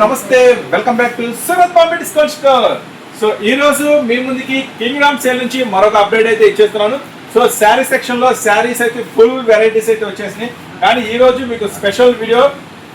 నమస్తే welcome back to Surat Bombay discount store so ఈ రోజు మీ ముందుకి కింగ్ రామ్ సేల్ నుంచి మరొక అప్డేట్ అయితే ఇచ్చేస్తున్నాను. సో శారీ సెక్షన్లో శారీస్ అయితే ఫుల్ వెరైటీస్ అయితే వచ్చేసినాయి. కానీ ఈ రోజు మీకు స్పెషల్ వీడియో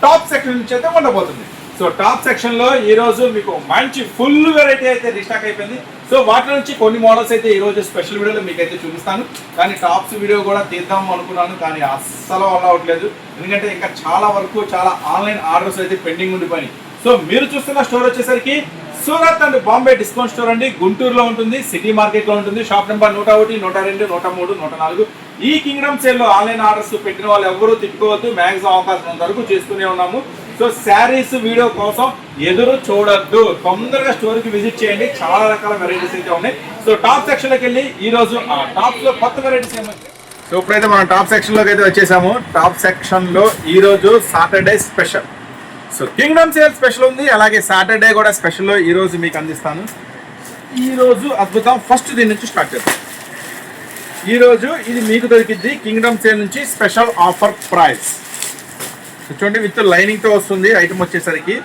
టాప్ సెక్షన్ నుంచి అయితే ఉండబోతుంది. సో టాప్ సెక్షన్లో ఈ రోజు మీకు మంచి ఫుల్ వెరైటీ అయితే రిస్టాక్ అయిపోయింది. సో వాటి నుంచి కొన్ని మోడల్స్ అయితే ఈ రోజు స్పెషల్ వీడియోలో మీకు అయితే చూపిస్తాను. కానీ టాప్స్ వీడియో కూడా తీద్దాం అనుకున్నాను కానీ అస్సలు అలా అవ్వట్లేదు. ఎందుకంటే ఇంకా చాలా వరకు చాలా ఆన్లైన్ ఆర్డర్స్ అయితే పెండింగ్ ఉండిపోయినాయి. సో మీరు చూస్తున్న స్టోర్ వచ్చేసరికి Surat and Bombay discount store అండి. గుంటూరులో ఉంటుంది సిటీ మార్కెట్లో ఉంటుంది. షాప్ నెంబర్ నూట ఒకటి నూట రెండు నూట మూడు నూట నాలుగు. ఈ కింగ్డమ్ సేల్లో ఆన్లైన్ ఆర్డర్స్ పెట్టిన వాళ్ళు ఎవరూ తిట్టుకోవద్దు. మ్యాక్సిమం అవకాశం వరకు చేస్తూనే ఉన్నాము. సో శారీస్ వీడియో కోసం ఎదురు చూడద్దు. తొందరగా స్టోర్కి విజిట్ చేయండి. చాలా రకాల వెరైటీస్ అయితే ఉన్నాయి. సో టాప్ సెక్షన్లోకి వెళ్ళి ఈ రోజు ఆ టాప్స్లో కొత్త వెరైటీస్ ఏమైనా సో ఇప్పుడైతే మనం టాప్ సెక్షన్లోకి అయితే వచ్చేసాము. టాప్ సెక్షన్లో ఈ రోజు Saturday special. So kingdom sale special ఉంది అలాగే సాటర్డే కూడా స్పెషల్ ఈరోజు మీకు అందిస్తాను. ఈరోజు అద్భుతం. ఫస్ట్ దీని నుంచి స్టార్ట్ చేద్దాం. ఈ రోజు ఇది మీకు దొరికింది కింగ్డమ్ సేల్ నుంచి స్పెషల్ ఆఫర్ ప్రైస్. చూడండి విత్ లైనింగ్తో వస్తుంది ఐటమ్ వచ్చేసరికి.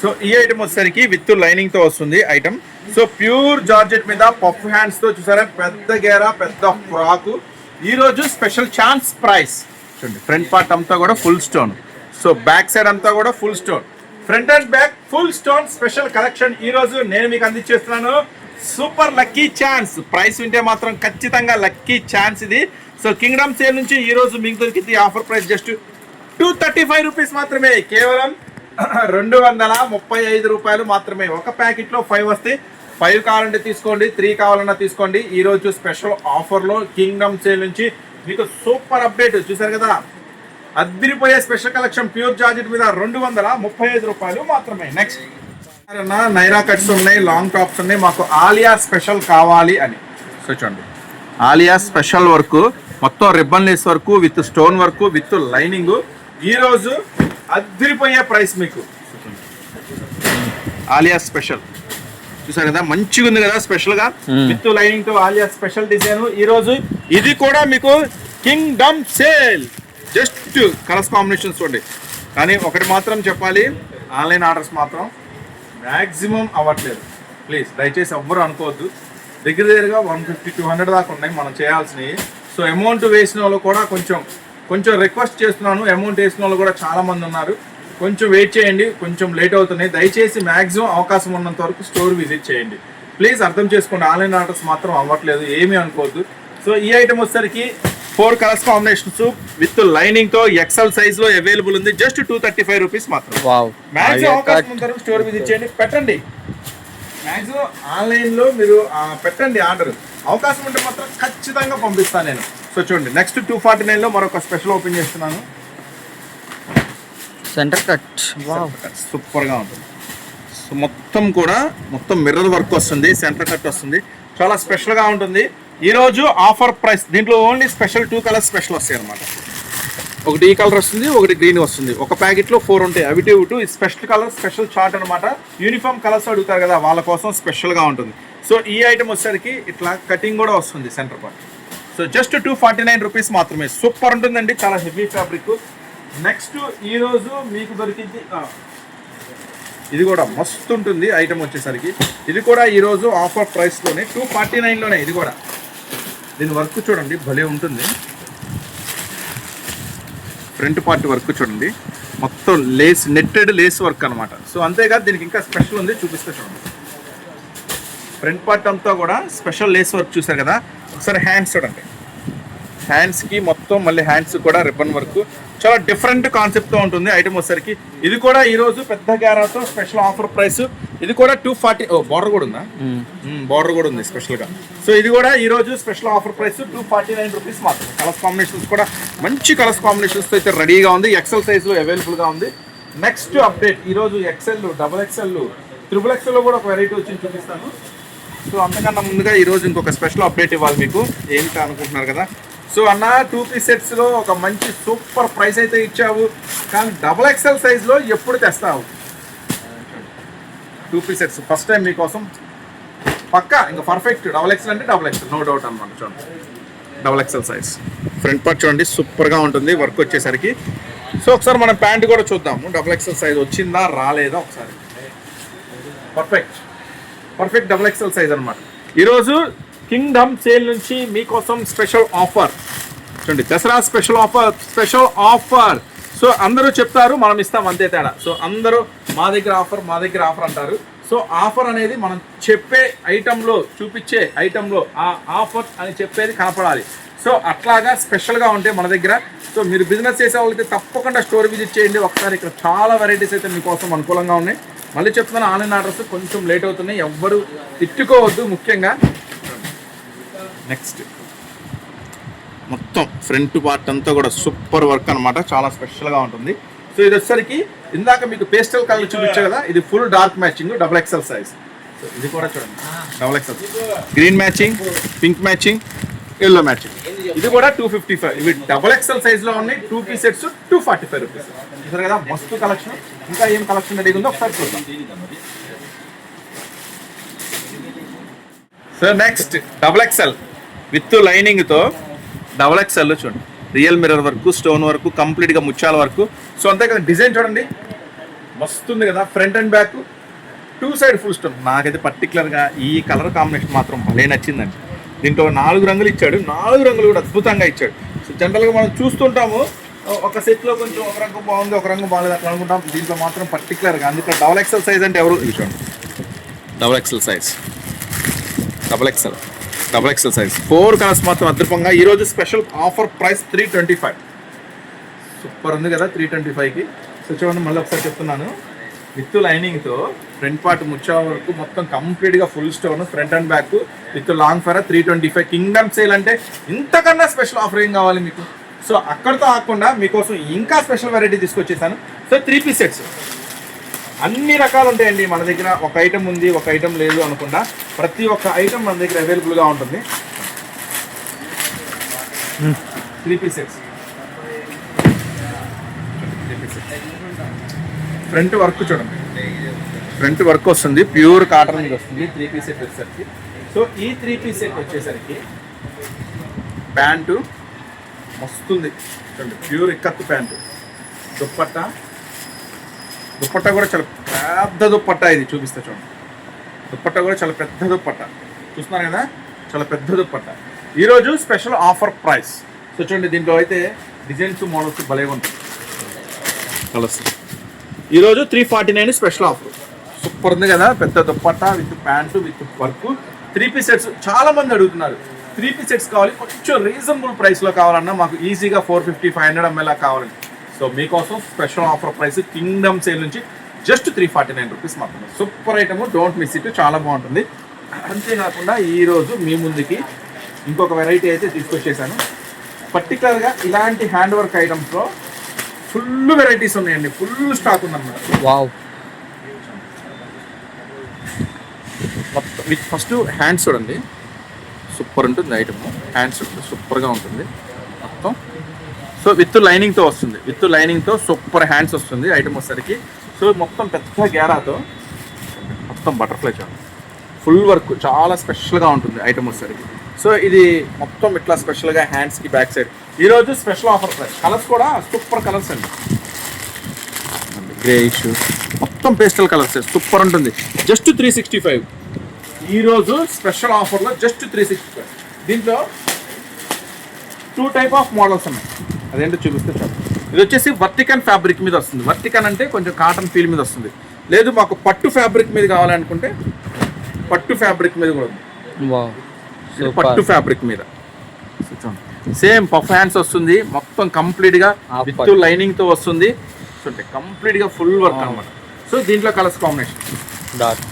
సో ఈ ఐటమ్ వచ్చేసరికి విత్ లైనింగ్తో వస్తుంది ఐటమ్. సో ప్యూర్ జార్జెట్ మీద పఫ్ హ్యాండ్స్తో చూసారా? పెద్ద గేరా పెద్ద ఫ్రాకు. ఈ రోజు స్పెషల్ ఛాన్స్ ప్రైస్. చూడండి ఫ్రంట్ పార్ట్ అంతా కూడా full stone. So back side అంతా కూడా full stone. Front and back full stone special collection ఈ రోజు నేను మీకు అందించేస్తున్నాను. Super lucky chance. ప్రైస్ ఉంటే మాత్రం ఖచ్చితంగా లక్కీ ఛాన్స్ ఇది. సో కింగ్డమ్ సేల్ నుంచి ఈ రోజు మీకు దొరికింది offer price just two thirty five rupees మాత్రమే. కేవలం రెండు వందల ముప్పై ఐదు రూపాయలు మాత్రమే. ఒక ప్యాకెట్లో ఫైవ్ వస్తే ఫైవ్ కావాలంటే తీసుకోండి త్రీ కావాలన్నా తీసుకోండి. ఈరోజు స్పెషల్ ఆఫర్లో కింగ్డమ్ సేల్ నుంచి మీకు సూపర్ అప్డేట్. చూసారు కదా? అద్దరిపోయే స్పెషల్ కలెక్షన్ ప్యూర్ జార్జెట్ మీద రెండు వందల ముప్పై ఐదు రూపాయలు మాత్రమే. నెక్స్ట్ నైరా కట్స్ ఉన్నాయి లాంగ్ టాప్స్ ఉన్నాయి మాకు ఆలియా స్పెషల్ కావాలి అని. చూడండి. ఆలియా స్పెషల్ వర్క్ మొత్తం ribbon lace work with stone work with lining. ఈ రోజు అద్దరిపోయే ప్రైస్ మీకు. ఆలియా స్పెషల్. చూసారు కదా మంచిగా ఉంది కదా స్పెషల్గా? విత్ లైనింగ్తో ఆలియా స్పెషల్ డిజైన్. ఈ రోజు ఇది కూడా మీకు kingdom sale. Just colours combinations చూడండి. కానీ ఒకటి మాత్రం చెప్పాలి ఆన్లైన్ ఆర్డర్స్ మాత్రం మ్యాక్సిమం అవ్వట్లేదు. ప్లీజ్ దయచేసి ఎవ్వరు అనుకోవద్దు. దగ్గర దగ్గరగా వన్ ఫిఫ్టీ టూ హండ్రెడ్ దాకా ఉన్నాయి మనం చేయాల్సినవి. సో అమౌంట్ వేసిన వాళ్ళు కూడా కొంచెం కొంచెం రిక్వెస్ట్ చేస్తున్నాను. అమౌంట్ వేసిన వాళ్ళు కూడా చాలామంది ఉన్నారు. కొంచెం వెయిట్ చేయండి కొంచెం లేట్ అవుతున్నాయి. దయచేసి మ్యాక్సిమం అవకాశం ఉన్నంత వరకు స్టోర్ విజిట్ చేయండి. ప్లీజ్ అర్థం చేసుకోండి ఆన్లైన్ ఆర్డర్స్ మాత్రం అవ్వట్లేదు ఏమీ అనుకోవద్దు. సో ఈ ఐటమ్ వచ్చేసరికి ఫోర్ కలర్స్ కాంబినేషన్స్ విత్ లైనింగ్తో ఎక్సెల్ సైజ్లో అవైలబుల్ ఉంది. Just two thirty five rupees మాత్రం స్టోర్ విజిట్ చేయండి పెట్టండి. ఆన్లైన్లో మీరు పెట్టండి ఆర్డర్ అవకాశం ఉంటే మాత్రం ఖచ్చితంగా పంపిస్తాను నేను. సో చూడండి నెక్స్ట్ టూ ఫార్టీ నైన్లో మరొక స్పెషల్ ఓపెన్ చేస్తున్నాను. సెంటర్ కట్ వావ్ సూపర్గా ఉంటుంది. సో మొత్తం కూడా మొత్తం మిర్రర్ వర్క్ వస్తుంది. సెంటర్ కట్ వస్తుంది. చాలా స్పెషల్గా ఉంటుంది. ఈరోజు ఆఫర్ ప్రైస్ దీంట్లో only special two colours special వస్తాయి అనమాట ఒకటి ఈ కలర్ వస్తుంది ఒకటి గ్రీన్ వస్తుంది. ఒక ప్యాకెట్లో ఫోర్ ఉంటాయి. అవి two two special colour special chart అనమాట యూనిఫామ్ కలర్స్ అడుగుతారు కదా వాళ్ళ కోసం స్పెషల్గా ఉంటుంది. సో ఈ ఐటమ్ వచ్చేసరికి ఇట్లా కటింగ్ కూడా వస్తుంది centre part. So just two forty nine rupees మాత్రమే. సూపర్ ఉంటుందండి చాలా హెవీ ఫ్యాబ్రిక్. నెక్స్ట్ ఈరోజు మీకు దొరికింది ఇది కూడా మస్తు ఉంటుంది ఐటమ్ వచ్చేసరికి. ఇది కూడా ఈరోజు ఆఫర్ ప్రైస్లోనే టూ ఫార్టీ నైన్లోనే ఇది కూడా. దీని వర్క్ చూడండి భలే ఉంటుంది. ఫ్రంట్ పార్ట్ వర్క్ చూడండి. మొత్తం లేస్ నెట్టెడ్ లేస్ వర్క్ అనమాట సో అంతేకాదు దీనికి ఇంకా స్పెషల్ ఉంది చూపిస్తే చూడండి. ఫ్రంట్ పార్ట్ అంతా కూడా స్పెషల్ లేస్ వర్క్ చూసారు కదా. ఒకసారి హ్యాండ్స్ చూడండి. హ్యాండ్స్కి మొత్తం మళ్ళీ హ్యాండ్స్ కూడా రిబ్బన్ వర్క్. చాలా డిఫరెంట్ కాన్సెప్ట్తో ఉంటుంది ఐటమ్ వచ్చేసరికి. ఇది కూడా ఈ రోజు పెద్ద గ్యారాతో స్పెషల్ ఆఫర్ ప్రైస్. ఇది కూడా టూ ఫార్టీ ఓ బార్డర్ కూడా ఉందా? బార్డర్ కూడా ఉంది స్పెషల్గా సో ఇది కూడా ఈ రోజు special offer price two forty nine rupees మాత్రమే. కలర్స్ కాంబినేషన్స్ కూడా మంచి కలర్స్ కాంబినేషన్స్తో అయితే రెడీగా ఉంది. ఎక్సెల్ సైజ్లో అవైలబుల్గా ఉంది. నెక్స్ట్ అప్డేట్ ఈ రోజు ఎక్సెల్ డబుల్ ఎక్సెల్ త్రిబుల్ ఎక్సెల్లో కూడా ఒక వెరైటీ వచ్చింది చూపిస్తాను. సో అంతకన్నా ముందుగా ఈ రోజు ఇంకొక స్పెషల్ అప్డేట్ ఇవ్వాలి మీకు. ఏంటి అనుకుంటున్నారు కదా? సో అన్న టూ పీస్ సెట్స్లో ఒక మంచి సూపర్ ప్రైస్ అయితే ఇచ్చావు. కానీ డబుల్ ఎక్స్ఎల్ సైజులో ఎప్పుడు తెస్తావు? Two piece sets. First time మీకోసం. పక్కా? ఇంకా పర్ఫెక్ట్. డబుల్ ఎక్సెల్ అంటే డబుల్ ఎక్సెల్ నో డౌట్ అనమాట చూడండి. Double XL size. Front part చూడండి సూపర్గా ఉంటుంది వర్క్ వచ్చేసరికి. సో ఒకసారి మనం ప్యాంట్ కూడా చూద్దాము డబుల్ ఎక్సెల్ సైజ్ వచ్చిందా రాలేదా ఒకసారి? Perfect. Perfect double XL size అనమాట ఈరోజు కింగ్డమ్ సేల్ నుంచి మీకోసం స్పెషల్ ఆఫర్. చూడండి Dasara special offer special offer. So అందరూ చెప్తారు మనం ఇస్తాం అంతే తేడా. సో అందరూ మా దగ్గర ఆఫర్ మా దగ్గర ఆఫర్ అంటారు. సో ఆఫర్ అనేది మనం చెప్పే ఐటెంలో చూపించే ఐటెంలో ఆ ఆఫర్ అని చెప్పేది కనపడాలి. సో అట్లాగా స్పెషల్గా ఉంటే మన దగ్గర. సో మీరు బిజినెస్ చేసే వాళ్ళైతే తప్పకుండా స్టోర్ విజిట్ చేయండి. ఒకసారి ఇక్కడ చాలా వెరైటీస్ అయితే మీకోసం అనుకూలంగా ఉన్నాయి. మళ్ళీ చెప్తున్నాను ఆన్లైన్ ఆర్డర్స్ కొంచెం లేట్ అవుతున్నాయి. ఎవ్వరు తిట్టుకోవద్దు ముఖ్యంగా. నెక్స్ట్ మొత్తం ఫ్రంట్ పార్ట్ అంతా కూడా సూపర్ వర్క్ అనమాట చాలా స్పెషల్గా ఉంటుంది. సో ఇది వచ్చేసరికి ఇందాక మీకు పేస్టల్ కలర్ చూపించా కదా ఇది full dark matching double XL size so ఇది కూడా చూడండి. Double XL green matching pink matching yellow matching ఇది కూడా టూ ఫిఫ్టీ ఫైవ్ ఇవి డబుల్ ఎక్సెల్ సైజ్లో ఉన్నాయి. Two P sets two forty five rupees చూసారు కదా మస్తు కలెక్షన్ ఇంకా ఏం కలెక్షన్ అడిగి ఉందో ఒకసారి చూద్దాం. So next double XL with లైనింగ్తో double XL XL చూడండి. రియల్ మిర్రర్ వరకు స్టోన్ వరకు కంప్లీట్గా ముత్యాల వరకు. సో అంతేకాదు డిజైన్ చూడండి. మస్తుంది కదా front and back. Two side full stone. నాకైతే పర్టికులర్గా ఈ కలర్ కాంబినేషన్ మాత్రం భలే నచ్చిందండి. దీంట్లో నాలుగు రంగులు ఇచ్చాడు. నాలుగు రంగులు కూడా అద్భుతంగా ఇచ్చాడు. సో జనరల్గా మనం చూస్తుంటాము ఒక సెట్లో కొంచెం ఒక రంగు బాగుంది ఒక రంగు బాగాలేదు అట్లా అనుకుంటాం. దీంట్లో మాత్రం పర్టికులర్గా అందుకే డబల్ ఎక్సెల్ సైజ్ అంటే ఎవరు? చూడండి. Double XL size. Double XL double XL size four colours మాత్రం అదృపంగా ఈరోజు special offer price three twenty five super ఉంది కదా త్రీ ట్వంటీ ఫైవ్కి సో చూడండి మళ్ళీ ఒకసారి చెప్తున్నాను. విత్ లైనింగ్తో ఫ్రంట్ పార్ట్ ముచ్చా వరకు మొత్తం కంప్లీట్గా full stone front and back with long FERA three twenty five kingdom sale అంటే ఇంతకన్నా స్పెషల్ ఆఫర్ ఏం కావాలి మీకు? సో అక్కడితో ఆకుండా మీకోసం ఇంకా స్పెషల్ వెరైటీ తీసుకొచ్చేసాను. సో త్రీ పీస్ సెట్స్ అన్ని రకాలు ఉంటాయండి. మన దగ్గర ఒక ఐటమ్ ఉంది ఒక ఐటమ్ లేదు అనుకుండా ప్రతి ఒక్క ఐటమ్ మన దగ్గర అవైలబుల్గా ఉంటుంది. Three piece sets front work చూడండి. ఫ్రంట్ వర్క్ వస్తుంది ప్యూర్ కాటన్ మీద వస్తుంది. త్రీ పీస్ సెట్ వచ్చేసరికి. సో ఈ త్రీ పీస్ సెట్ వచ్చేసరికి ప్యాంటు మస్తుంది. చూడండి ప్యూర్ ఇక్కత్తు ప్యాంటు దుప్పట్టా దుప్పట్టా కూడా చాలా పెద్ద దుప్పట్టా ఇది చూపిస్తా చూడండి. దుప్పట్టా కూడా చాలా పెద్ద దుప్పట్టా. చూస్తున్నారు కదా? చాలా పెద్ద దుప్పట్టా. ఈరోజు స్పెషల్ ఆఫర్ ప్రైస్. సో చూడండి దీంట్లో అయితే డిజైన్స్ మోడల్స్ భలే ఉంటాయి. కలర్స్. ఈరోజు three forty nine special offer. Super ఉంది కదా? పెద్ద dupatta with pant with work. Three piece sets చాలా మంది అడుగుతున్నారు త్రీ పీస్ సెట్స్ కావాలి కొంచెం రీజనబుల్ ప్రైస్లో కావాలన్నా మాకు ఈజీగా ఫోర్ ఫిఫ్టీ ఫైవ్ హండ్రెడ్ ఎంఎల్లా కావాలండి సో మీకోసం special offer price kingdom sale నుంచి just three forty nine rupees మాత్రమే. Super item don't miss it చాలా బాగుంటుంది. అంతేకాకుండా ఈరోజు మీ ముందుకి ఇంకొక వెరైటీ అయితే తీసుకొచ్చేసాను. పర్టికులర్గా ఇలాంటి హ్యాండ్ వర్క్ ఐటమ్స్లో ఫుల్ వెరైటీస్ ఉన్నాయండి ఫుల్ స్టాక్ ఉందన్నమాట. వావ్. మొత్తం ఫస్ట్ హ్యాండ్స్ చూడండి. సూపర్ ఉంటుంది ఐటమ్. హ్యాండ్స్ ఉంటుంది సూపర్గా ఉంటుంది. సో విత్ లైనింగ్తో వస్తుంది. విత్ లైనింగ్తో సూపర్ హ్యాండ్స్ వస్తుంది ఐటమ్ వచ్చేసరికి. సో మొత్తం పెద్ద గ్యారాతో మొత్తం బటర్ఫ్లై చూడండి ఫుల్ వర్క్ చాలా స్పెషల్గా ఉంటుంది ఐటమ్ వచ్చేసరికి. సో ఇది మొత్తం ఇట్లా స్పెషల్గా హ్యాండ్స్కి బ్యాక్ సైడ్. ఈరోజు స్పెషల్ ఆఫర్ ప్రైస్. కలర్స్ కూడా సూపర్ కలర్స్ అండి. గ్రే ఇష్యూ. మొత్తం పేస్టల్ కలర్స్ సూపర్ ఉంటుంది. Just three sixty five. ఈరోజు స్పెషల్ ఆఫర్లో జస్ట్ త్రీ సిక్స్టీ ఫైవ్. దీంట్లో టూ టైప్ ఆఫ్ మోడల్స్ ఉన్నాయి. అదేంటో చూపిస్తే చాలు. ఇది వచ్చేసి వర్టికన్ ఫ్యాబ్రిక్ మీద వస్తుంది. వర్టికన్ అంటే కొంచెం కాటన్ ఫీల్ మీద వస్తుంది. లేదు మాకు పట్టు ఫ్యాబ్రిక్ మీద కావాలనుకుంటే పట్టు ఫ్యాబ్రిక్ మీద కూడా ఉంది. పట్టు ఫ్యాబ్రిక్ మీద. సేమ్ పఫ్ హ్యాండ్స్ వస్తుంది. మొత్తం కంప్లీట్గా Half విత్ పట్టు. లైనింగ్తో వస్తుంది. చూడండి కంప్లీట్గా ఫుల్ వర్క్ అన్నమాట. సో దీంట్లో కలర్స్ కాంబినేషన్. డార్క్.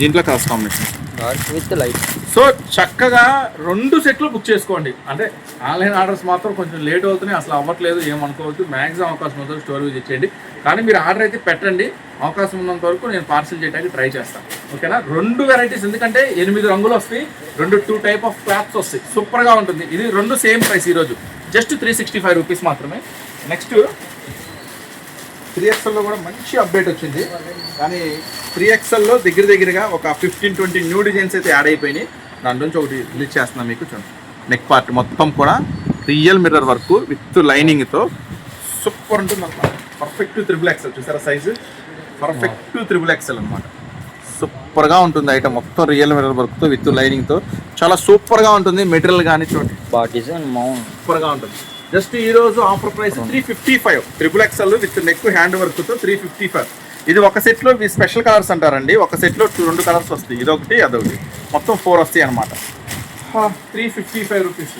దీంట్లో colours combination. Dark with light. So చక్కగా రెండు సెట్లు బుక్ చేసుకోండి. అంటే ఆన్లైన్ ఆర్డర్స్ మాత్రం కొంచెం లేట్ అవుతున్నాయి అసలు అవ్వట్లేదు ఏమనుకోవద్దు. మ్యాక్సిమం అవకాశం ఉందో స్టోర్ ఇచ్చేయండి కానీ మీరు ఆర్డర్ అయితే పెట్టండి అవకాశం ఉన్నంత వరకు నేను పార్సిల్ చేయడానికి ట్రై చేస్తాను. ఓకేనా? రెండు వెరైటీస్ ఎందుకంటే ఎనిమిది రంగులు వస్తాయి రెండు టూ టైప్ ఆఫ్ క్లాత్స్ వస్తాయి. సూపర్గా ఉంటుంది. ఇది రెండు సేమ్ ప్రైస్ ఈరోజు. Just three sixty five rupees మాత్రమే నెక్స్ట్ త్రీ ఎక్స్ఎల్లో కూడా మంచి అప్డేట్ వచ్చింది. కానీ త్రీ ఎక్స్ఎల్లో దగ్గర దగ్గరగా ఒక ఫిఫ్టీన్ ట్వంటీ న్యూ డిజైన్స్ అయితే యాడ్ అయిపోయినాయి. దాని నుంచి ఒకటి రిలీజ్ చేస్తున్నాను మీకు చూడండి. నెక్ పార్ట్ మొత్తం కూడా రియల్ మిర్రర్ వర్క్ విత్ లైనింగ్తో సూపర్ ఉంటుంది అనమాట పర్ఫెక్ట్ త్రిబుల్ ఎక్సెల్ చూసారా సైజు పర్ఫెక్ట్ త్రిబుల్ ఎక్సెల్ అనమాట సూపర్గా ఉంటుంది ఐటమ్ మొత్తం రియల్ మెటీరియల్ వర్క్తో విత్ లైనింగ్తో చాలా సూపర్గా ఉంటుంది మెటీరియల్ కానీ చూడండి. మౌంట్ సూపర్గా ఉంటుంది. జస్ట్ ఈ రోజు offer price three fifty five triple XL with neck hand వర్క్తో త్రీ ఫిఫ్టీ ఫైవ్ ఇది ఒక సెట్లో స్పెషల్ కలర్స్ అంటారండి. ఒక సెట్లో టూ రెండు కలర్స్ వస్తాయి. ఇదొకటి అదొకటి. మొత్తం ఫోర్ వస్తాయి అనమాట త్రీ ఫిఫ్టీ ఫైవ్ రూపీస్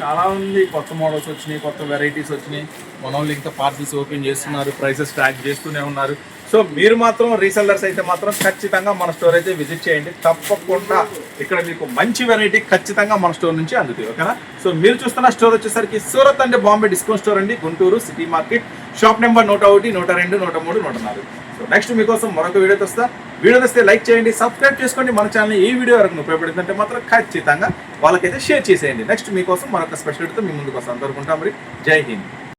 చాలా ఉంది. కొత్త మోడల్స్ వచ్చినాయి కొత్త వెరైటీస్ వచ్చినాయి. మనోళ్ళు ఇంకా పార్సల్స్ ఓపెన్ చేస్తున్నారు ప్రైసెస్ ట్రాక్ చేస్తూనే ఉన్నారు. సో మీరు మాత్రం రీసెల్లర్స్ అయితే మాత్రం ఖచ్చితంగా మన స్టోర్ అయితే విజిట్ చేయండి. తప్పకుండా ఇక్కడ మీకు మంచి వెరైటీ ఖచ్చితంగా మన స్టోర్ నుంచి అందుతాయి ఓకేనా? సో మీరు చూస్తున్న స్టోర్ వచ్చేసరికి సూరత్ అంటే బాంబే డిస్కౌంట్ స్టోర్ అండి. Guntur city market. Shop number నూట ఒకటి నూట రెండు నూట మూడు నూట నాలుగు. సో నెక్స్ట్ మీకోసం మరొక వీడియో తెస్తా వీడియో తెస్తే లైక్ చేయండి సబ్స్క్రైబ్ చేసుకోండి. మన ఛానల్ ఈ వీడియో వరకు ఉపయోగపడుతుందంటే మాత్రం ఖచ్చితంగా వాళ్ళకైతే షేర్ చేసేయండి. నెక్స్ట్ మీకోసం మరొక స్పెషల్ మీ ముందుకు వస్తాం. అంతవరకు మరి. జై హింద్.